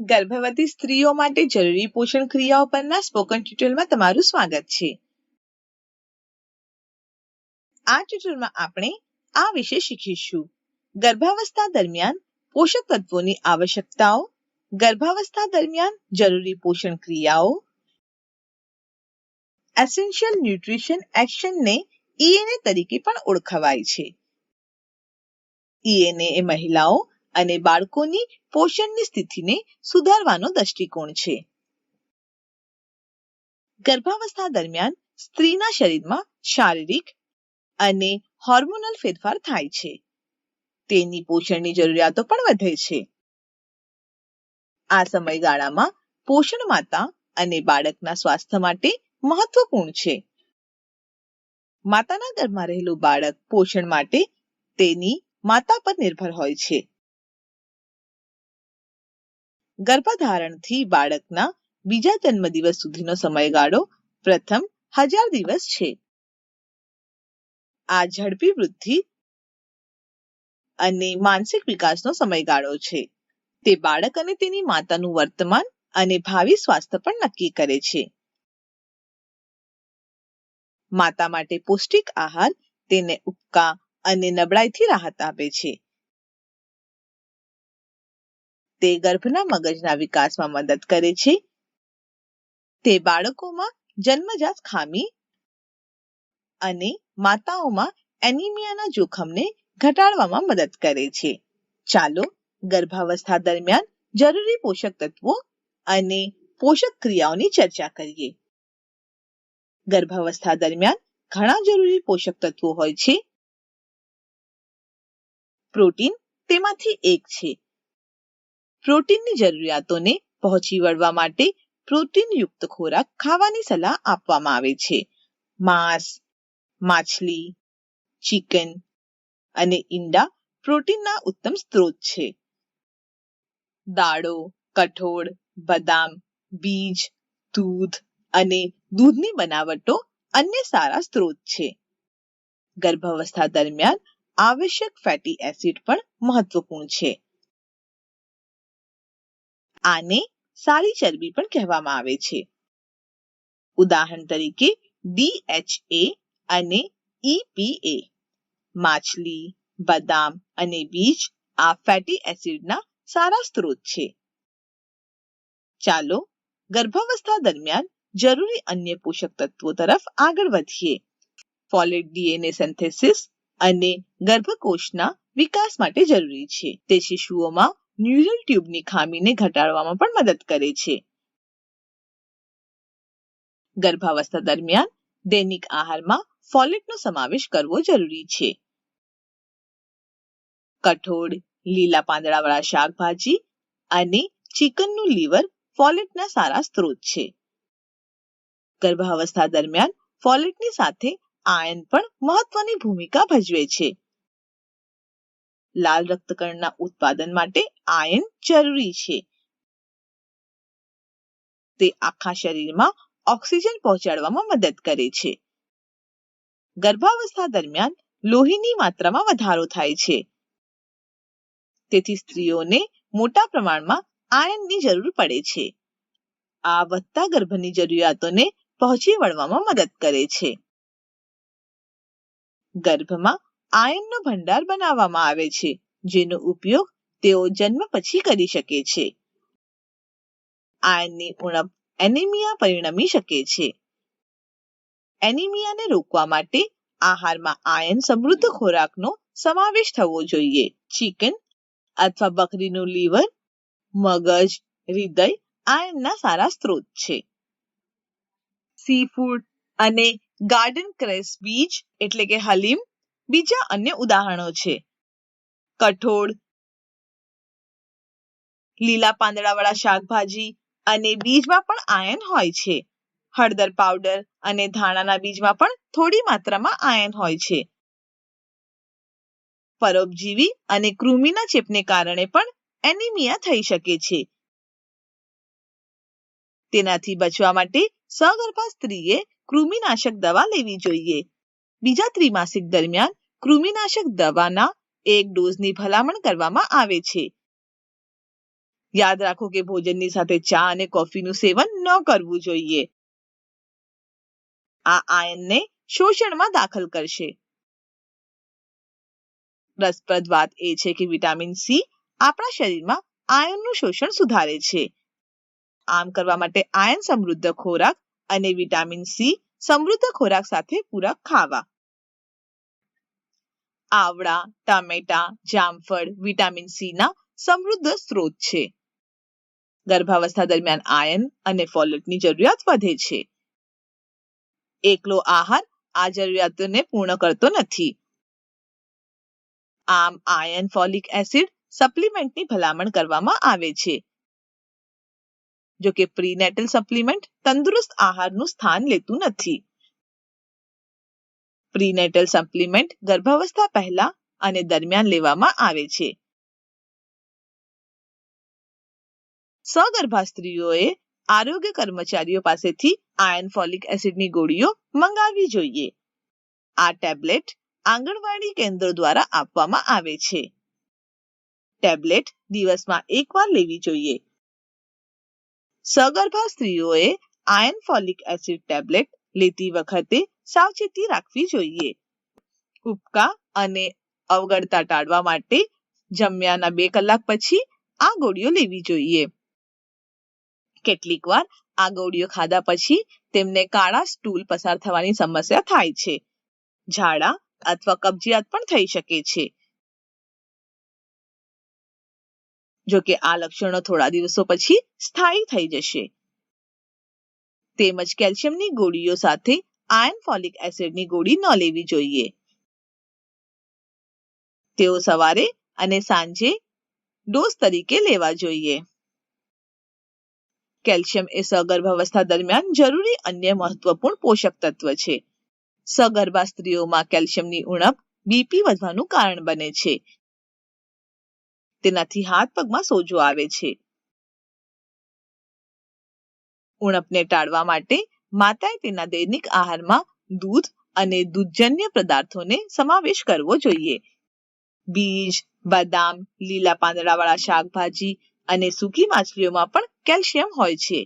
ગર્ભવતી સ્ત્રીઓ માટે જરૂરી પોષણ ક્રિયાઓ પરના સ્પોકન ટ્યુટોરિયલમાં તમારું સ્વાગત છે. આ ટ્યુટોરિયલમાં આપણે આ વિશે શીખીશું. ગર્ભાવસ્થા દરમિયાન પોષક તત્વોની આવશ્યકતાઓ, ગર્ભાવસ્થા દરમિયાન જરૂરી પોષણ ક્રિયાઓ એસેન્શિયલ ન્યુટ્રિશન એક્શનને ઈએનએ તરીકે પણ ઓળખવાય છે. ઈએનએ એ મહિલાઓ અને બાળકોની પોષણની સ્થિતિને સુધારવાનો દ્રષ્ટિકોણ છે. ગર્ભાવસ્થા દરમિયાન સ્ત્રીના શરીરમાં શારીરિક અને હોર્મોનલ ફેરફાર થાય છે. તેની પોષણની જરૂરિયાતો પણ વધે છે. આ સમયગાળામાં પોષણ માતા અને બાળકના સ્વાસ્થ્ય માટે મહત્વપૂર્ણ છે. માતાના ગર્ભમાં રહેલું બાળક પોષણ માટે તેની માતા પર નિર્ભર હોય છે. ગર્ભધારણથી બાળકના બીજા જન્મદિવસ સુધીનો સમયગાળો પ્રથમ હજાર દિવસ છે. આ ઝડપી વૃદ્ધિ અને માનસિક વિકાસનો સમયગાળો છે. તે બાળક અને તેની માતાનું વર્તમાન અને ભાવિ સ્વાસ્થ્ય પણ નક્કી કરે છે. માતા માટે પૌષ્ટિક આહાર તેને ઉપકા અને નબળાઈથી રાહત આપે છે. તે ગર્ભના મગજના વિકાસમાં મદદ કરે છે. તે બાળકોમાં જન્મજાત ખામી અને માતાઓમાં એનિમિયાના જોખમને ઘટાડવામાં મદદ કરે છે. ચાલો, ગર્ભાવસ્થા દરમિયાન જરૂરી પોષક તત્વો અને પોષક ક્રિયાઓની ચર્ચા કરીએ. ગર્ભાવસ્થા દરમિયાન ઘણા જરૂરી પોષક તત્વો હોય છે. પ્રોટીન તેમાંથી એક છે. પ્રોટીનની જરૂરિયાતોને પહોંચી વળવા માટે પ્રોટીનયુક્ત ખોરાક ખાવાની સલાહ આપવામાં આવે છે. માંસ, માછલી, ચિકન અને ઈંડા પ્રોટીનના ઉત્તમ સ્ત્રોત છે. દાળો, કઠોળ, બદામ, બીજ, દૂધ અને દૂધની બનાવટો અન્ય સારા સ્ત્રોત છે. ગર્ભાવસ્થા દરમિયાન આવશ્યક ફેટી એસિડ પણ મહત્વપૂર્ણ છે. આને સારી ચરબી પણ કહેવામાં આવે છે. ઉદાહરણ તરીકે DHA અને EPA માછલી, બદામ અને બીજ આ ફેટી એસિડના સારા સ્ત્રોત છે. ચાલો ગર્ભાવસ્થા દરમિયાન જરૂરી અન્ય પોષક તત્વો તરફ આગળ વધીએ. ફોલેટ ડીએનએ સિન્થેસિસ અને ગર્ભકોષના વિકાસ માટે જરૂરી છે. તે શિશુઓમાં ન્યુરલ ટ્યુબની ખામીને ઘટાડવામાં પણ મદદ કરે છે. ગર્ભાવસ્થા દરમિયાન દૈનિક આહારમાં ફોલેટનો સમાવેશ કરવો જરૂરી છે. કઠોળ, લીલા પાંદડાવાળા શાકભાજી અને ચિકનનું લીવર ફોલેટના સારા સ્ત્રોત છે. ગર્ભાવસ્થા દરમિયાન ફોલેટની સાથે આયન પણ મહત્વની ભૂમિકા ભજવે છે. લાલ રક્તકણના ઉત્પાદન માટે આયન જરૂરી છે. તે આખા શરીરમાં ઓક્સિજન પહોંચાડવામાં મદદ કરે છે. ગર્ભાવસ્થા દરમિયાન લોહીની માત્રામાં વધારો થાય છે. તેથી સ્ત્રીઓને મોટા પ્રમાણમાં આયનની જરૂર પડે છે. આ વધતા ગર્ભની જરૂરિયાતોને પહોંચી વળવામાં મદદ કરે છે. ગર્ભમાં આયર્નનો ભંડાર બનાવવામાં આવે છે, જેનો ઉપયોગ તેઓ જન્મ પછી કરી શકે છે. આયનની ઉણપ એનિમિયા પરિણમી શકે છે. એનિમિયાને રોકવા માટે આહારમાં આયન સમૃદ્ધ ખોરાકનો સમાવેશ થવો જોઈએ. ચિકન અથવા બકરીનું લીવર, મગજ, હૃદય આયર્નના સારા સ્ત્રોત છે. સી ફૂડ અને ગાર્ડન ક્રેસ બીજ એટલે કે હલીમ બીજા અન્ય ઉદાહરણો છે. કઠોળ, લીલા પાંદડાવાળા શાકભાજી અને બીજમાં પણ આયન હોય છે. હળદર પાવડર અને ધાણાના બીજમાં પણ થોડી માત્રામાં આયન હોય છે. પરોપજીવી અને કૃમિના ચેપને કારણે પણ એનિમિયા થઈ શકે છે. તેનાથી બચવા માટે સગર્ભા સ્ત્રીએ કૃમિનાશક દવા લેવી જોઈએ. બીજા ત્રિમાસિક દરમિયાન કૃમિનાશક દવાના એક ડોઝની ભલામણ કરવામાં આવે છે. યાદ રાખો કે ભોજનની સાથે ચા અને કોફીનું સેવન ન કરવું જોઈએ. આ આયનને શોષણમાં દાખલ કરશે. રસપ્રદ વાત એ છે કે વિટામિન સી આપણા શરીરમાં આયનનું શોષણ સુધારે છે. આમ કરવા માટે આયન સમૃદ્ધ ખોરાક અને વિટામિન સી સમૃદ્ધ ખોરાક સાથે પૂરક ખાવા. આવડા, ટામેટા, જામફળ, વિટામિન સી ના સમૃદ્ધ સ્ત્રોત છે. ગર્ભાવસ્થા દરમિયાન આયન અને ફોલેટની જરૂરિયાત વધે છે. એકલો આહાર આ જરૂરિયાતોને પૂર્ણ કરતો નથી. આમ આયન ફોલિક એસિડ સપ્લિમેન્ટની ભલામણ કરવામાં આવે છે. જો કે પ્રીનેટલ સપ્લિમેન્ટ તંદુરસ્ત આહારનું સ્થાન લેતું નથી. પ્રીનેટલ સપ્લિમેન્ટ ગર્ભાવસ્થા પહેલા અને દરમિયાન લેવામાં આવે છે. સગર્ભા સ્ત્રીઓએ આરોગ્ય કર્મચારીઓ પાસેથી આયર્ન ફોલિક એસિડની ગોળીઓ મંગાવવી જોઈએ. આ ટેબ્લેટ આંગણવાડી કેન્દ્રો દ્વારા આપવામાં આવે છે. ટેબ્લેટ દિવસમાં એકવાર લેવી જોઈએ. સગર્ભા સ્ત્રીઓએ આયર્ન ફોલિક એસિડ ટેબ્લેટ લેતી વખતે સાવચેતી રાખવી જોઈએ. ઉપકા અને અવગડતા ટાળવા માટે જમ્યાના બે કલાક પછી આ ગોળીઓ લેવી જોઈએ. કેટલીકવાર આ ગોળીઓ ખાધા પછી તેમને કાળા સ્ટૂલ પસાર થવાની સમસ્યા થાય છે. ઝાડા અથવા કબજિયાત પણ થઈ શકે છે. જો આ લક્ષણો થોડા દિવસો પછી સ્થાયી થઈ જશે. તેમજ કેલ્શિયમની ગોળીઓ સાથે આયર્ન ફોલિક એસિડની ગોળી ન લેવી જોઈએ. તેઓ સવારે અને સાંજે ડોઝ તરીકે લેવા જોઈએ. કેલ્શિયમ એ સગર્ભાવસ્થા દરમિયાન જરૂરી અન્ય મહત્વપૂર્ણ પોષક તત્વ છે. સગર્ભા સ્ત્રીઓમાં કેલ્શિયમની ઉણપ બીપી વધવાનું કારણ બને છે. તેનાથી હાથ પગમાં સોજો આવે છે. ઉણપને ટાળવા માટે માતાએ તેના દૈનિક આહારમાં દૂધ અને દૂધજન્ય પદાર્થોને સમાવેશ કરવો જોઈએ. બીજ, બદામ, લીલા પાંદડાવાળા શાકભાજી અને સૂકી માછલીઓમાં પણ કેલ્શિયમ હોય છે.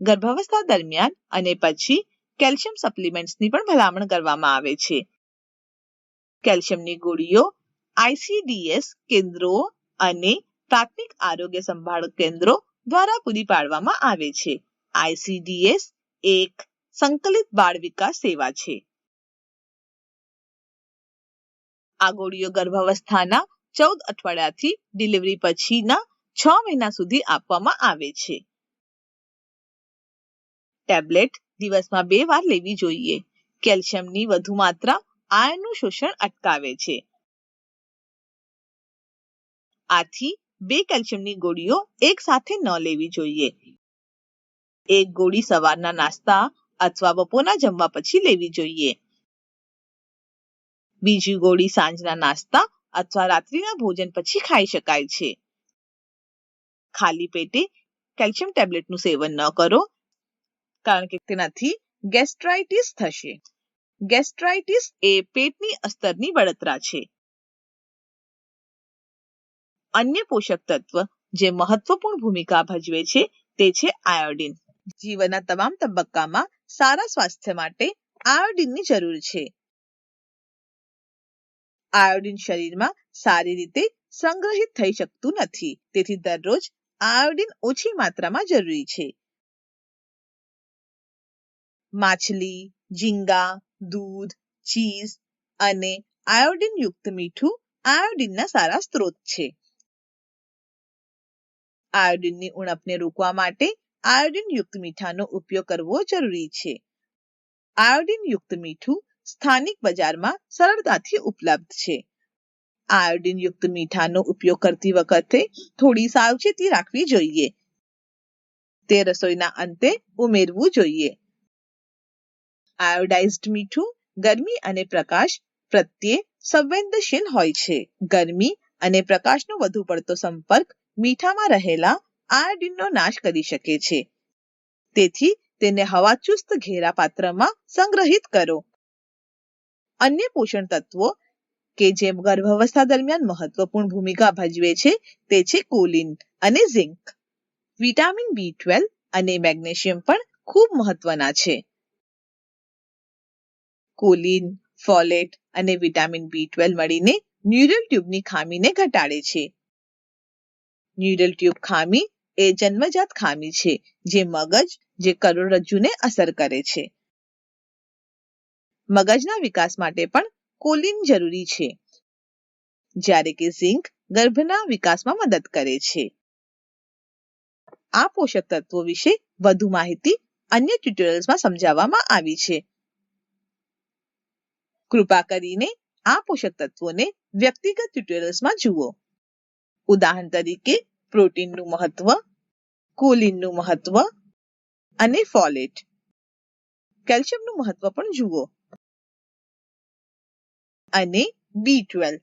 ગર્ભાવસ્થા દરમિયાન અને પછી કેલ્શિયમ સપ્લિમેન્ટ્સની પણ ભલામણ કરવામાં આવે છે. કેલ્શિયમની ગોળીઓ આઈસીડીએસ કેન્દ્રો અને પ્રાથમિક આરોગ્ય સંભાળ કેન્દ્રો દ્વારા પૂરી પાડવામાં આવે છે. આઈસીડીએસ એક સંકલિત બાળ વિકાસ સેવા છે. આ ગર્ભાવસ્થાના ચૌદ અઠવાડિયાથી ડિલિવરી પછીના છ મહિના સુધી આપવામાં આવે છે. ટેબ્લેટ દિવસમાં બે વાર લેવી જોઈએ. કેલ્શિયમની વધુ માત્રા આયનનું શોષણ અટકાવે છે. આથી બે કેલ્શિયમની ગોળીઓ એક સાથે ન લેવી જોઈએ. એક ગોળી સવારના નાસ્તા અથવા બપોરના જમવા પછી લેવી જોઈએ. બીજી ગોળી સાંજના નાસ્તા અથવા રાત્રિના ભોજન પછી ખાઈ શકાય છે. ખાલી પેટે કેલ્શિયમ ટેબ્લેટનું સેવન ન કરો, કારણ કે તેનાથી ગેસ્ટ્રાઇટિસ થશે. ગેસ્ટ્રાઇટિસ એ પેટની અસ્તરની બળતરા છે. અન્ય પોષક તત્વ જે મહત્વપૂર્ણ ભૂમિકા ભજવે છે તે છે આયોડિન. જીવનના તમામ તબક્કામાં સારા સ્વાસ્થ્ય માટે આયોડિનની જરૂર છે. આયોડિન શરીરમાં સારી રીતે સંગ્રહિત થઈ શકતું નથી, તેથી દરરોજ આયોડિન ઓછી માત્રામાં જરૂરી છે. માછલી, ઝીંગા, દૂધ, ચીઝ અને આયોડિન યુક્ત મીઠું આયોડિનના સારા સ્ત્રોત છે. આયોડિનની ઉણપને રોકવા માટે આયોડિન યુક્ત મીઠાનો ઉપયોગ કરવો જરૂરી છે. આયોડિન યુક્ત મીઠું સ્થાનિક બજારમાં સરળતાથી ઉપલબ્ધ છે. આયોડિન યુક્ત મીઠાનો ઉપયોગ કરતી વખતે થોડી સાવચેતી રાખવી જોઈએ. તે રસોઈના અંતે ઉમેરવું જોઈએ. આયોડાઇઝ્ડ મીઠું ગરમી અને પ્રકાશ પ્રત્યે સંવેદનશીલ હોય છે. ગરમી અને પ્રકાશનો વધુ પડતો સંપર્ક મીઠામાં રહેલા આયોડિનનો નાશ કરી શકે છે. તેથી તેને હવાચુસ્ત ઘેરા પાત્રમાં સંગ્રહિત કરો. અન્ય પોષણ તત્વો કે જે ગર્ભાવસ્થા દરમિયાન મહત્વપૂર્ણ ભૂમિકા ભજવે છે તે છે કોલિન અને ઝિંક. વિટામિન બી ટ્વેલ્વ અને મેગ્નેશિયમ પણ ખૂબ મહત્વના છે. કોલિન, ફોલેટ અને વિટામિન બી ટ્વેલ્વ મળીને ન્યુરલ ટ્યુબની ખામીને ઘટાડે છે. ન્યુરલ ટ્યુબ ખામી એ જન્મજાત ખામી છે, જે મગજ, જે કરોડરજ્જુને અસર કરે છે. મગજના વિકાસ માટે પણ કોલિન જરૂરી છે. જ્યારે કે ઝિંક ગર્ભના વિકાસમાં મદદ કરે છે. આ પોષક તત્વો વિશે વધુ માહિતી અન્ય ટ્યુટોરિયલ્સમાં સમજાવવામાં આવી છે. કૃપા કરીને આ પોષક તત્વોને વ્યક્તિગત ટ્યુટોરિયલ્સમાં જુઓ. ઉદાહરણ તરીકે પ્રોટીનનું મહત્વ કોલિનનું મહત્વ અને ફોલેટ કેલ્શિયમનું મહત્વ પણ જુઓ. અને બી ટ્વેલ્વ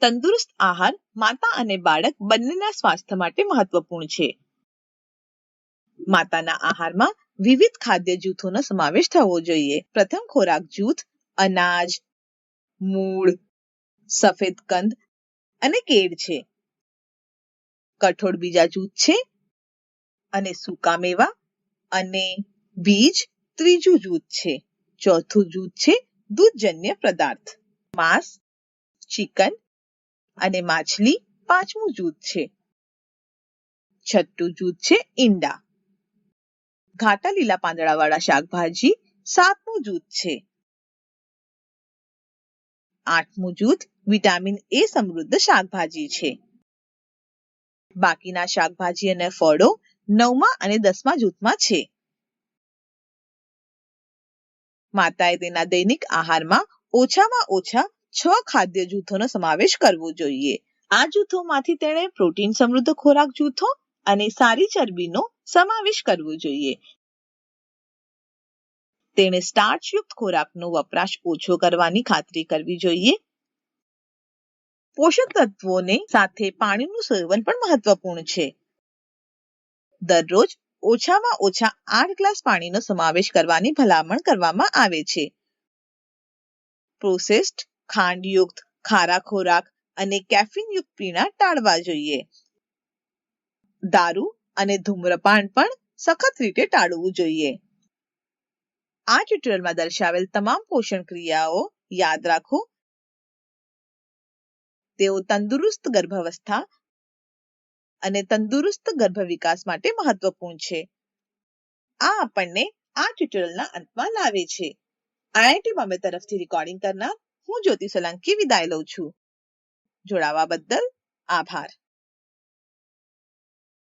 તંદુરસ્ત આહાર માતા અને બાળક બંનેના સ્વાસ્થ્ય માટે મહત્વપૂર્ણ છે. માતાના આહારમાં વિવિધ ખાદ્ય જૂથોનો સમાવેશ થવો જોઈએ. પ્રથમ ખોરાક જૂથ અનાજ, મૂળ, સફેદ કંદ અને કેળ છે. કઠોળ બીજા જૂથ છે અને સૂકા મેવા અને બીજ ત્રીજું જૂથ છે, ચોથું જૂથ છે દૂધજન્ય પદાર્થ. માંસ, ચિકન અને માછલી પાંચમું જૂથ છે. છઠ્ઠું જૂથ છે ઈંડા. ઘાટા લીલા પાંદડાવાળા શાકભાજી સાતમું જૂથ છે. આઠમું જૂથ વિટામિન એ સમૃદ્ધ શાકભાજી છે. બાકીના શાકભાજી અને ફળો નવમા અને દસમા જૂથમાં છે. માતાએ તેના દૈનિક આહારમાં ઓછામાં ઓછા છ ખાદ્ય જૂથોનો સમાવેશ કરવો જોઈએ. આ જૂથોમાંથી તેણે પ્રોટીન સમૃદ્ધ ખોરાક જૂથો અને સારી ચરબીનો સમાવેશ કરવો જોઈએ. તેણે સ્ટાર્ચયુક્ત ખોરાકનો વપરાશ ઓછો કરવાની ખાતરી કરવી જોઈએ. પોષક તત્વોને સાથે પાણીનું સેવન પણ મહત્વપૂર્ણ છે. દરરોજ ઓછામાં ઓછા આઠ ગ્લાસ પાણીનો સમાવેશ કરવાની ભલામણ કરવામાં આવે છે. પ્રોસેસ્ડ, ખાંડયુક્ત, ખારા ખોરાક અને કેફીનયુક્ત પીણા ટાળવા જોઈએ. દારૂ અને ધૂમ્રપાન પણ સખત રીતે ટાળવું જોઈએ. આ ટ્યુટોરિયલમાં દર્શાવેલ તમામ પોષણ ક્રિયાઓ યાદ રાખો તેઓ તંદુરસ્ત ગર્ભાવસ્થા અને તંદુરસ્ત ગર્ભ વિકાસ માટે મહત્વપૂર્ણ છે. આ આપણને આ ટ્યુટોરિયલના અંતમાં લાવે છે. આઈઆઈટી બોમ્બે તરફથી રેકોર્ડિંગ કરનાર હું જ્યોતિ સોલંકી વિદાય લઉં છું. જોડાવા બદલ આભાર.